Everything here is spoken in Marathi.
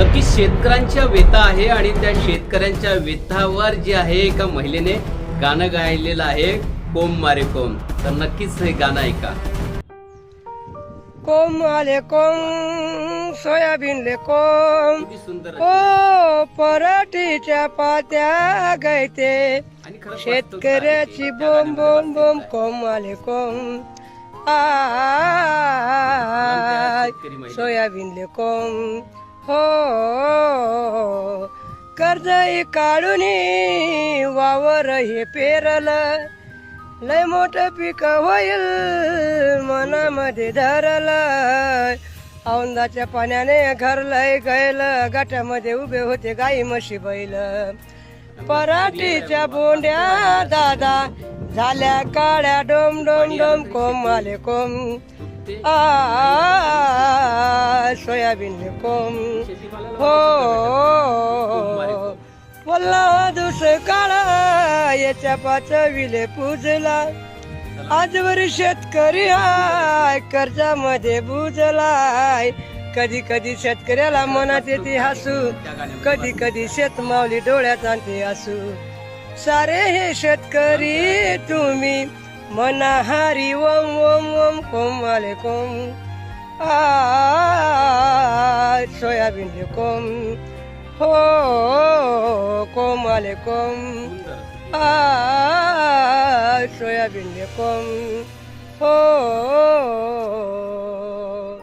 नक्की शेतकऱ्यांच्या व्यथा आहे आणि त्या शेतकऱ्यांच्या व्यथावर जे आहे एका महिलेने गाणं गायलेलं आहे कोम मारे कोम. तर नक्कीच हे गाणं ऐका. कोम आले कोम सोयाबीन ले कोम ओ पराठीच्या पात्या वाटतं शेतकऱ्याची बोम बोम बोम कोम आले कोम. महिला. सोयाबीन ले कोम. हो कर्ज काढून वावर हे पेरलं. लय मोठ पीक होईल मनामध्ये धरलं. औंदाच्या पाण्याने घर लय गैल गाठ्यामध्ये उभे होते गाई म्हशी बैल. पराठीच्या बोंड्या दादा झाल्या काळ्या डोम डोम डोम कोम आले कोम. आ सोयाबीन ले कोम शेतीमालाला हो पल्ला दुस काळा याच्या पाचविले पूजला. आजवर शेतकरी हाय कर्जामध्ये बुजलाय. कधी कधी शेतकऱ्याला मनात येते हसू. कधी कधी शेतमावली डोळ्यात आणते हसू सारे हे शेतकरी तुम्ही मनाहारी ओम ओम ओम कोम आले कोम. आ सोयाबीन ले कोम हो कोम आले कोम